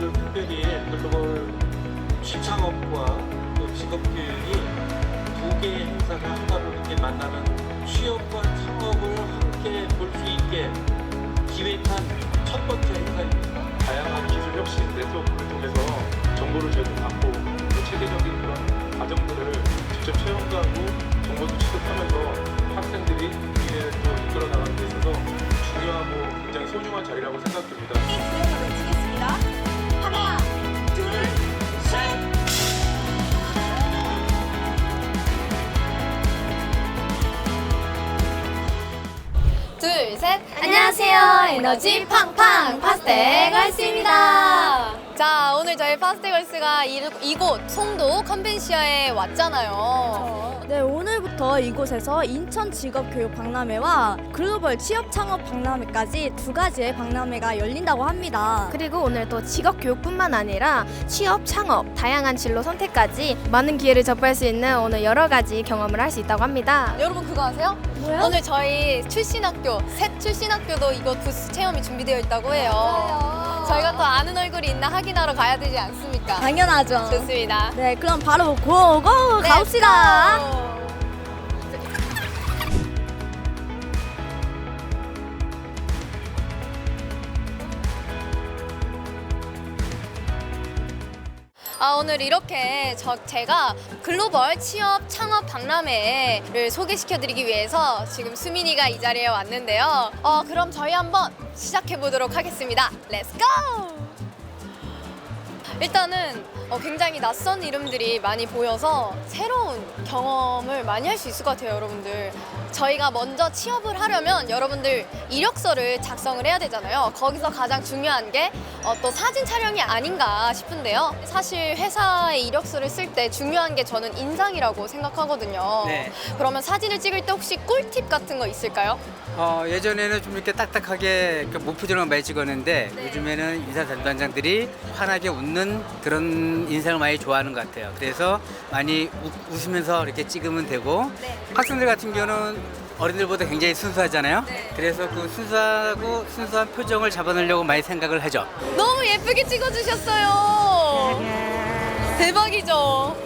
오늘 특별히 글로벌 취창업과 또 직업교육이 두 개의 행사가 하나로 이렇게 만나는 취업과 창업을 함께 볼 수 있게 기획한 첫 번째 행사입니다. 다양한 기술 혁신 네트워크를 통해서 정보를 저희도 받고 또 체계적인 그런 과정들을 직접 체험도 하고 정보도 취급하면서 학생들이 미래를 또 이끌어 나가는 데 있어서 중요하고 굉장히 소중한 자리라고 생각됩니다. 기억을 치겠습니다. 둘, 셋. 안녕하세요. 에너지 팡팡 파스텔 걸스입니다. 자, 오늘 저희 파스텔 걸스가 이, 이곳 송도 컨벤시어에 왔잖아요. 네, 오늘부터 이곳에서 인천 직업 교육 박람회와 글로벌 취업 창업 박람회까지 두 가지의 박람회가 열린다고 합니다. 그리고 오늘 또 직업 교육뿐만 아니라 취업, 창업, 다양한 진로 선택까지 많은 기회를 접할 수 있는 오늘 여러 가지 경험을 할 수 있다고 합니다. 여러분 그거 아세요? 뭐요? 오늘 저희 출신 학교, 새 출신 학교도 이곳 부스 체험이 준비되어 있다고 해요. 저희가 또 아는 얼굴이 있나 확인하러 가야 되지 않습니까? 당연하죠. 좋습니다. 네, 그럼 바로 고고 네, 가봅시다. 고! 아, 오늘 이렇게 저, 제가 글로벌 취업 창업 박람회를 소개시켜드리기 위해서 지금 수민이가 이 자리에 왔는데요. 어, 그럼 저희 한번 시작해 보도록 하겠습니다. 렛츠 고! 일단은 어, 굉장히 낯선 이름들이 많이 보여서 새로운 경험을 많이 할 수 있을 것 같아요, 여러분들. 저희가 먼저 취업을 하려면 여러분들 이력서를 작성을 해야 되잖아요. 거기서 가장 중요한 게 어, 또 사진 촬영이 아닌가 싶은데요. 사실 회사에 이력서를 쓸 때 중요한 게 저는 인상이라고 생각하거든요. 네. 그러면 사진을 찍을 때 혹시 꿀팁 같은 거 있을까요? 어, 예전에는 좀 이렇게 딱딱하게 목표들만 많이 찍었는데 네. 요즘에는 인사 담당자들이 환하게 웃는 그런 인상을 많이 좋아하는 것 같아요. 그래서 많이 우- 웃으면서 이렇게 찍으면 되고 네. 학생들 같은 경우는 어른들보다 굉장히 순수하잖아요. 네. 그래서 그 순수하고 순수한 표정을 잡아내려고 많이 생각을 하죠. 너무 예쁘게 찍어주셨어요. 대박이죠.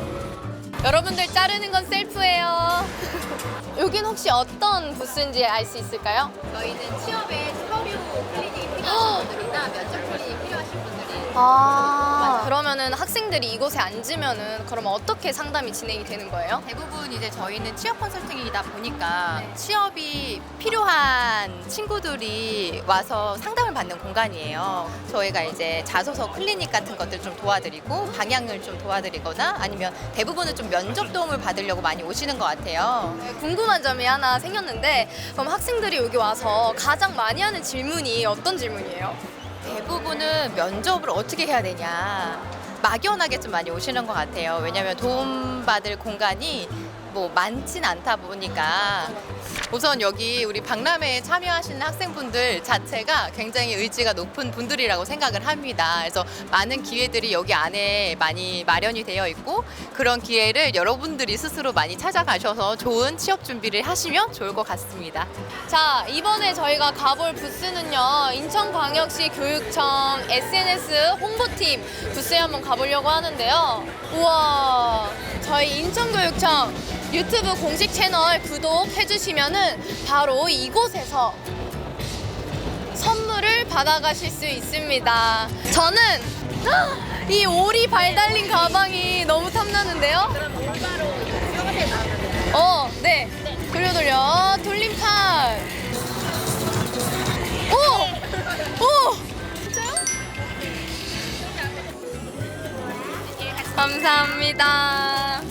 여러분들 자르는 건 셀프예요. 여긴 혹시 어떤 부스인지 알 수 있을까요? 저희는 취업에 서류 클리닉 필요하신 분들이나 면접 클리닉 필요하신 분들이 아, 그러면은 학생들이 이곳에 앉으면은 그럼 어떻게 상담이 진행이 되는 거예요? 대부분 이제 저희는 취업 컨설팅이다 보니까 취업이 필요한 친구들이 와서 상담을 받는 공간이에요. 저희가 이제 자소서 클리닉 같은 것들 좀 도와드리고 방향을 좀 도와드리거나 아니면 대부분은 좀 면접 도움을 받으려고 많이 오시는 것 같아요. 네, 궁금한 점이 하나 생겼는데 그럼 학생들이 여기 와서 가장 많이 하는 질문이 어떤 질문이에요? 대부분은 면접을 어떻게 해야 되냐 막연하게 좀 많이 오시는 것 같아요. 왜냐하면 도움받을 공간이 뭐 많진 않다 보니까 우선 여기 우리 박람회에 참여하시는 학생분들 자체가 굉장히 의지가 높은 분들이라고 생각을 합니다. 그래서 많은 기회들이 여기 안에 많이 마련이 되어 있고 그런 기회를 여러분들이 스스로 많이 찾아가셔서 좋은 취업 준비를 하시면 좋을 것 같습니다. 자, 이번에 저희가 가볼 부스는요, 인천광역시 교육청 SNS 홍보팀 부스에 한번 가보려고 하는데요. 우와, 저희 인천교육청 유튜브 공식 채널 구독해주시면은 바로 이곳에서 선물을 받아가실 수 있습니다. 저는 이 오리 발 달린 가방이 너무 탐나는데요? 어, 네. 돌려 돌려 돌림판. 오! 오! 감사합니다.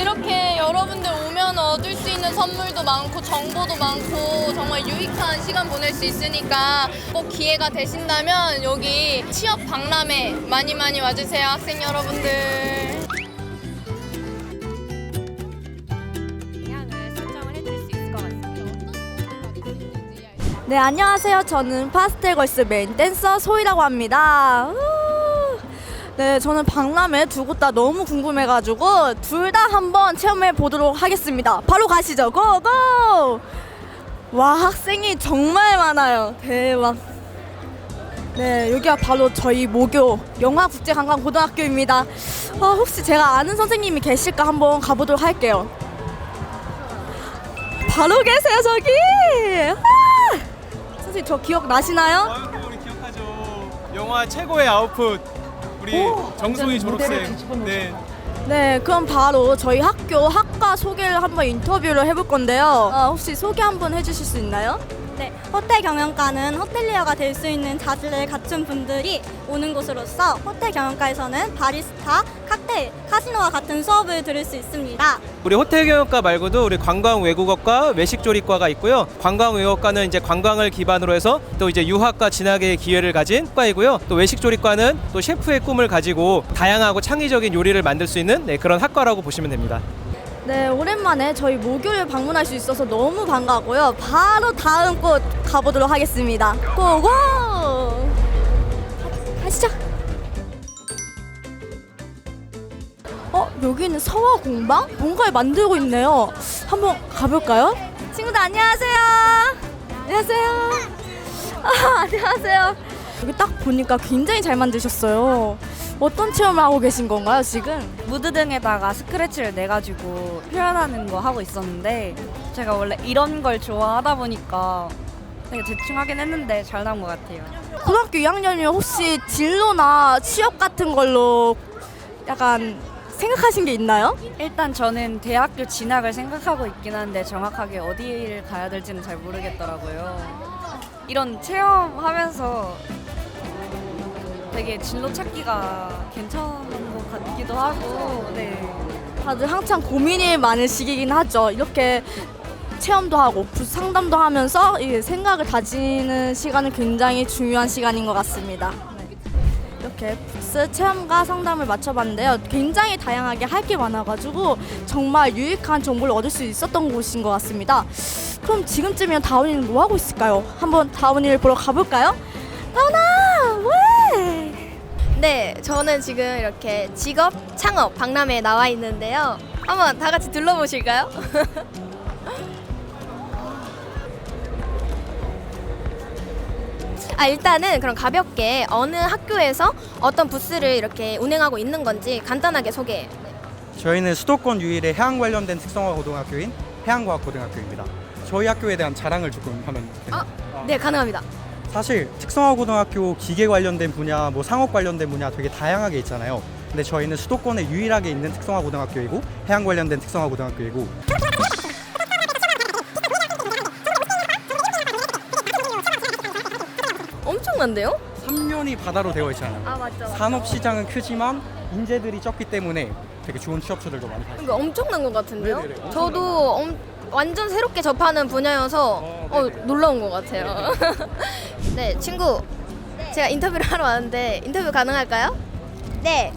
이렇게 여러분들 오면 얻을 수 있는 선물도 많고 정보도 많고 정말 유익한 시간 보낼 수 있으니까 꼭 기회가 되신다면 여기 취업 박람회 많이 많이 와주세요 학생 여러분들. 네, 안녕하세요. 저는 파스텔 걸스 메인 댄서 소희라고 합니다. 우! 네, 저는 박람회 두 곳 다 너무 궁금해가지고 둘 다 한번 체험해 보도록 하겠습니다. 바로 가시죠. 고고! 와, 학생이 정말 많아요. 대박. 네, 여기가 바로 저희 모교 영화국제관광고등학교입니다. 아, 혹시 제가 아는 선생님이 계실까 한번 가보도록 할게요. 바로 계세요 저기. 아! 선생님 저 기억 나시나요? 아유, 우리 기억하죠. 영화 최고의 아웃풋. 우리 정소희 졸업생. 네. 네, 그럼 바로 저희 학교 학과 소개를 한번 인터뷰를 해볼 건데요. 아, 혹시 소개 한번 해주실 수 있나요? 네, 호텔 경영과는 호텔리어가 될 수 있는 자질을 갖춘 분들이 오는 곳으로서 호텔 경영과에서는 바리스타, 칵테일, 카시노와 같은 수업을 들을 수 있습니다. 우리 호텔 경영과 말고도 우리 관광 외국어과, 외식 조리과가 있고요. 관광 외국어과는 이제 관광을 기반으로 해서 또 이제 유학과 진학의 기회를 가진 과이고요. 또 외식 조리과는 또 셰프의 꿈을 가지고 다양하고 창의적인 요리를 만들 수 있는 네, 그런 학과라고 보시면 됩니다. 네, 오랜만에 저희 모교를 방문할 수 있어서 너무 반가고요. 바로 다음 곳 가보도록 하겠습니다. 고고! 가시죠. 여기는 서화 공방? 뭔가를 만들고 있네요. 한번 가볼까요? 친구들 안녕하세요. 안녕하세요. 아, 안녕하세요. 여기 딱 보니까 굉장히 잘 만드셨어요. 어떤 체험을 하고 계신 건가요, 지금? 무드 등에다가 스크래치를 내가지고 표현하는 거 하고 있었는데 제가 원래 이런 걸 좋아하다 보니까 되게 대충 하긴 했는데 잘 나온 것 같아요. 고등학교 2학년이면 혹시 진로나 취업 같은 걸로 약간 생각하신 게 있나요? 일단 저는 대학교 진학을 생각하고 있긴 한데 정확하게 어디를 가야 될지는 잘 모르겠더라고요. 이런 체험하면서 되게 진로 찾기가 괜찮은 것 같기도 하고 네. 다들 한창 고민이 많은 시기긴 하죠. 이렇게 체험도 하고 상담도 하면서 이 생각을 다지는 시간은 굉장히 중요한 시간인 것 같습니다. 네. 이렇게 부스 체험과 상담을 마쳐봤는데요. 굉장히 다양하게 할 게 많아가지고 정말 유익한 정보를 얻을 수 있었던 곳인 것 같습니다. 그럼 지금쯤이면 다운이는 뭐 하고 있을까요? 한번 다운이를 보러 가볼까요? 다운아, 왜? 네, 저는 지금 이렇게 직업 창업 박람회에 나와 있는데요. 한번 다 같이 둘러보실까요? 아, 일단은 그럼 가볍게 어느 학교에서 어떤 부스를 이렇게 운행하고 있는 건지 간단하게 소개. 저희는 수도권 유일의 해양 관련된 특성화 고등학교인 해양과학 고등학교입니다. 저희 학교에 대한 자랑을 조금 하면 되나요? 네, 가능합니다. 사실 특성화 고등학교 기계 관련된 분야, 뭐 상업 관련된 분야 되게 다양하게 있잖아요. 근데 저희는 수도권에 유일하게 있는 특성화 고등학교이고 해양 관련된 특성화 고등학교이고 엄청난데요? 삼면이 바다로 되어 있잖아요. 아, 맞죠. 산업 시장은 크지만 인재들이 적기 때문에 되게 좋은 취업처들도 많이. 이거 엄청난 것 같은데요? 네네네, 엄청난 저도 엄- 완전 새롭게 접하는 분야여서 어, 놀라운 것 같아요. 네, 친구. 제가 인터뷰를 하러 왔는데 인터뷰 가능할까요? 네.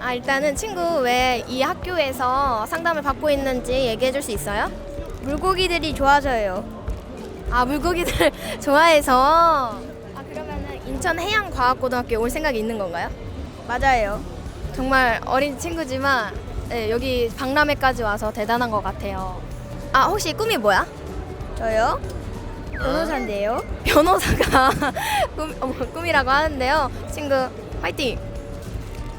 아, 일단은 친구 왜 이 학교에서 상담을 받고 있는지 얘기해 줄 수 있어요? 물고기들이 좋아서요. 아, 물고기들 좋아해서. 아, 그러면은 인천 해양과학고등학교에 올 생각이 있는 건가요? 맞아요. 정말 어린 친구지만 네, 여기 박람회까지 와서 대단한 것 같아요. 아 혹시 꿈이 뭐야? 저요? 변호사인데요. 변호사가 꿈, 어, 꿈이라고 하는데요. 친구 화이팅.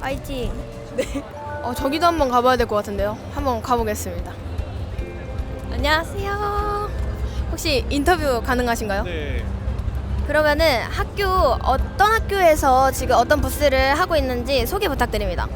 화이팅. 네. 어 저기도 한번 가봐야 될 것 같은데요. 한번 가보겠습니다. 안녕하세요. 혹시 인터뷰 가능하신가요? 네. 그러면은 학교 어떤 학교에서 지금 어떤 부스를 하고 있는지 소개 부탁드립니다.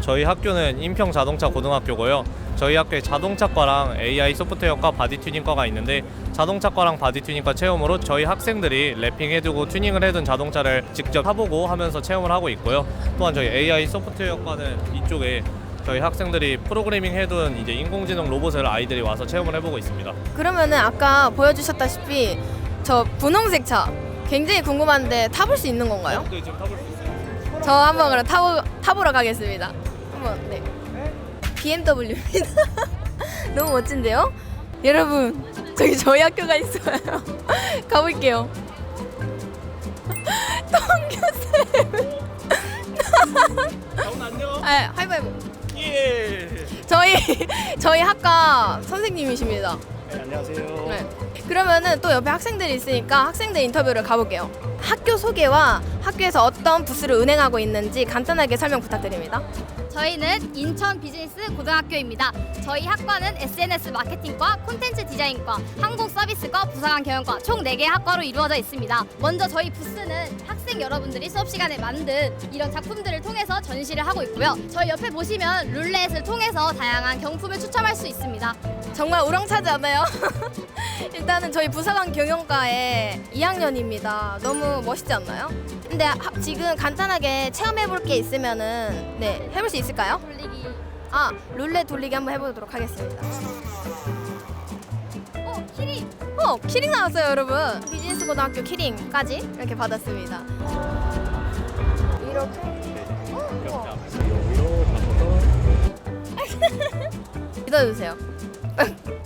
저희 학교는 인평 자동차 고등학교고요. 저희 학교에 자동차과랑 AI 소프트웨어과 바디 튜닝과가 있는데 자동차과랑 바디 튜닝과 체험으로 저희 학생들이 랩핑 해두고 튜닝을 해둔 자동차를 직접 타보고 하면서 체험을 하고 있고요. 또한 저희 AI 소프트웨어과는 이쪽에 저희 학생들이 프로그래밍 해둔 이제 인공지능 로봇을 아이들이 와서 체험을 해보고 있습니다. 그러면은 아까 보여주셨다시피 저 분홍색 차 굉장히 궁금한데 타볼 수 있는 건가요? 네, 지금 타볼 수 있어요. 저 한번 그럼 타보, 타보러 가겠습니다. 한번 네. BMW입니다. 너무 멋진데요? 여러분 저기 저희 학교가 있어요. 가볼게요. 동규 쌤. 저희 학과 선생님이십니다. 네, 안녕하세요. 네. 그러면은 또 옆에 학생들이 있으니까 학생들 인터뷰를 가볼게요. 학교 소개와 학교에서 어떤 부스를 운행하고 있는지 간단하게 설명 부탁드립니다. 저희는 인천 비즈니스 고등학교입니다. 저희 학과는 SNS 마케팅과 콘텐츠 디자인과 항공 서비스과 부사관 경영과 총 4개의 학과로 이루어져 있습니다. 먼저 저희 부스는 학생 여러분들이 수업 시간에 만든 이런 작품들을 통해서 전시를 하고 있고요. 저희 옆에 보시면 룰렛을 통해서 다양한 경품을 추첨할 수 있습니다. 정말 우렁차지 않아요? 일단은 저희 부사관 경영과의 2학년입니다. 너무 멋있지 않나요? 근데 하- 지금 간단하게 체험해 볼 게 있으면은 네 해볼 수 있을까요? 돌리기. 아 룰렛 돌리기 한번 해보도록 하겠습니다. 어, 키링. 어 키링 나왔어요 여러분. 비즈니스 고등학교 키링까지 이렇게 받았습니다. 이렇게. 어, 우와. 믿어주세요.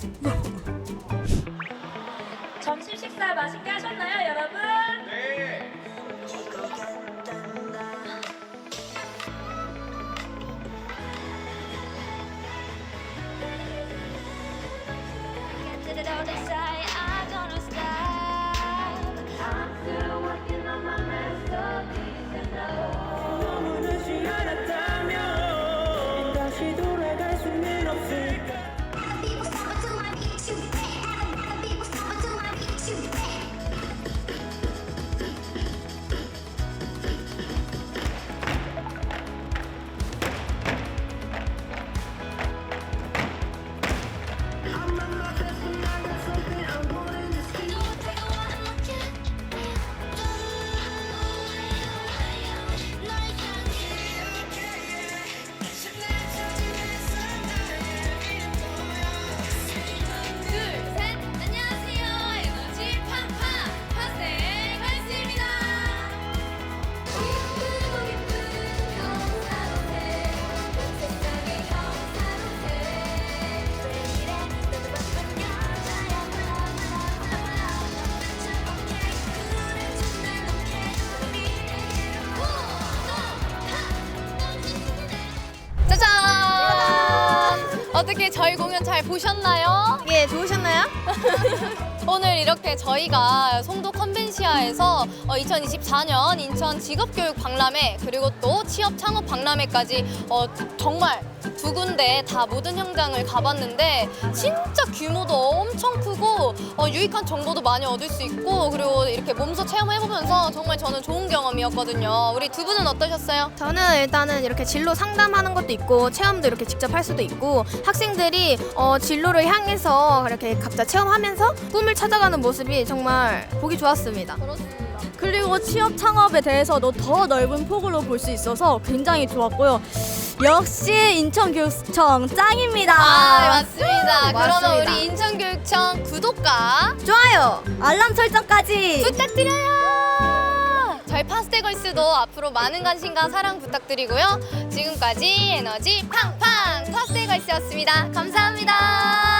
저희 공연 잘 보셨나요? 예 좋으셨나요? 오늘 이렇게 저희가 송도 컨벤시아에서 2024년 인천 직업교육 박람회 그리고 또 취업 창업 박람회까지 어, 정말 두 군데 다 모든 현장을 가봤는데 진짜 규모도 엄청 크고 어, 유익한 정보도 많이 얻을 수 있고 그리고 이렇게 몸소 체험해보면서 정말 저는 좋은 경험이었거든요. 우리 두 분은 어떠셨어요? 저는 일단은 이렇게 진로 상담하는 것도 있고 체험도 이렇게 직접 할 수도 있고 학생들이 어, 진로를 향해서 이렇게 각자 체험하면서 꿈을 찾아가는 모습이 정말 보기 좋았습니다. 그리고 취업 창업에 대해서도 더 넓은 폭으로 볼 수 있어서 굉장히 좋았고요. 역시 인천교육청 짱입니다. 아, 맞습니다. 그러면 맞습니다. 우리 인천교육청 구독과 좋아요. 알람 설정까지 부탁드려요. 저희 파스텔걸스도 앞으로 많은 관심과 사랑 부탁드리고요. 지금까지 에너지 팡팡 파스텔걸스였습니다. 감사합니다.